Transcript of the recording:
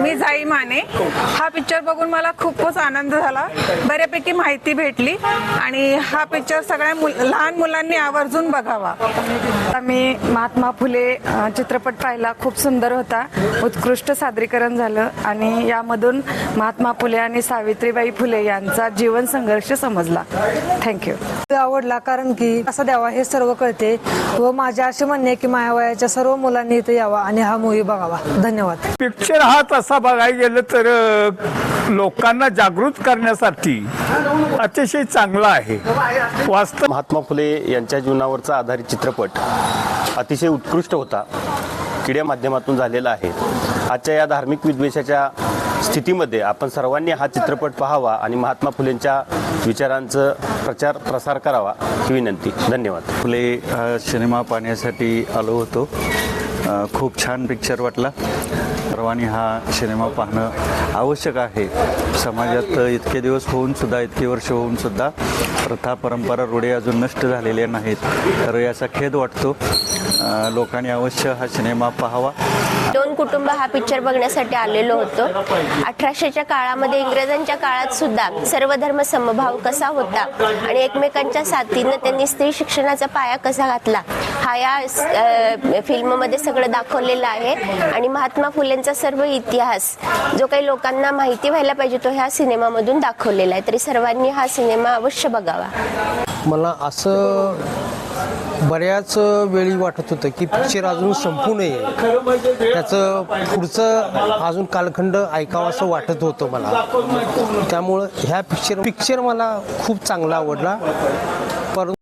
मी जाई माने. हा पिक्चर बघून मला खूपच आनंद झाला. बऱ्यापैकी माहिती भेटली आणि हा पिक्चर सगळ्या मुल लहान मुलांनी आवर्जून बघावा. मी महात्मा फुले चित्रपट पाहिला. खूप सुंदर होता. उत्कृष्ट सादरीकरण झालं आणि यामधून महात्मा फुले आणि सावित्रीबाई फुले यांचा जीवन संघर्ष समजला. थँक्यू आवडला कारण की कसं द्यावा हे सर्व कळते व माझे असे म्हणणे की मायावयाच्या सर्व मुलांनी इथे यावा आणि हा मूवी बघावा. धन्यवाद. पिक्चर हा तसा बघायला गेलं तर लोकांना जागृत करण्यासाठी अतिशय चांगला आहे. वास्तव महात्मा फुले यांच्या जीवनावरचा आधारित चित्रपट अतिशय उत्कृष्ट होता. किड्या माध्यमातून झालेला आहे. आजच्या या धार्मिक विद्वेषाच्या स्थितीमध्ये आपण सर्वांनी हा चित्रपट पाहावा आणि महात्मा फुलेंच्या विचारांचं प्रचार प्रसार करावा ही विनंती. धन्यवाद. फुले सिनेमा पाहण्यासाठी आलो होतो. खूप छान पिक्चर वाटला. सर्वांनी हा सिनेमा पाहणं आवश्यक आहे. समाजात इतके दिवस होऊन सुद्धा इतके वर्ष होऊन सुद्धा प्रथा परंपरा रूढी अजून नष्ट झालेल्या नाहीत. तर याचा खेद वाटतो. लोकांनी अवश्य हा सिनेमा पाहावा. दोन कुटुंब हा पिक्चर बघण्यासाठी आलेलो होतो. अठराशेच्या काळामध्ये इंग्रजांच्या काळात सुद्धा सर्व धर्म समभाव कसा होता आणि एकमेकांच्या साथीनं त्यांनी स्त्री शिक्षणाचा पाया कसा घातला हा या फिल्ममध्ये सगळं दाखवलेलं आहे. आणि महात्मा फुलेंचा सर्व इतिहास जो काही लोकांना माहिती व्हायला पाहिजे तो ह्या सिनेमामधून दाखवलेला आहे. तरी सर्वांनी हा सिनेमा अवश्य बघावा. मला असं बऱ्याच वेळी वाटत होतं की पिक्चर अजून संपू नये. त्याचं पुढचं अजून कालखंड ऐकावं असं वाटत होतं मला. त्यामुळं ह्या पिक्चर पिक्चर मला खूप चांगला आवडला. परंतु